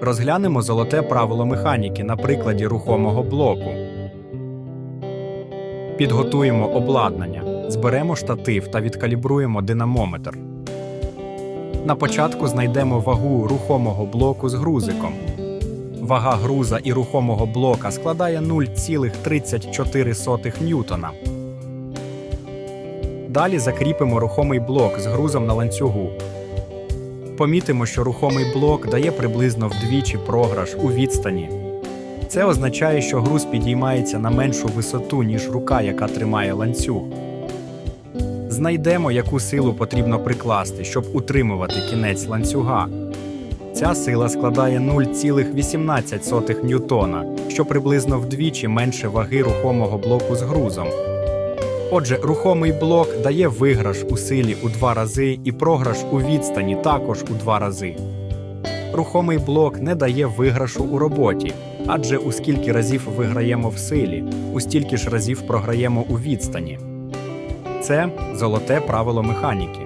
Розглянемо золоте правило механіки на прикладі рухомого блоку. Підготуємо обладнання, зберемо штатив та відкалібруємо динамометр. На початку знайдемо вагу рухомого блоку з грузиком. Вага груза і рухомого блока складає 0,34 ньютона. Далі закріпимо рухомий блок з грузом на ланцюгу. Помітимо, що рухомий блок дає приблизно вдвічі програш у відстані. Це означає, що груз підіймається на меншу висоту, ніж рука, яка тримає ланцюг. Знайдемо, яку силу потрібно прикласти, щоб утримувати кінець ланцюга. Ця сила складає 0,18 ньютона, що приблизно вдвічі менше ваги рухомого блоку з грузом. Отже, рухомий блок дає виграш у силі у два рази і програш у відстані також у два рази. Рухомий блок не дає виграшу у роботі, адже у скільки разів виграємо в силі, у стільки ж разів програємо у відстані. Це золоте правило механіки.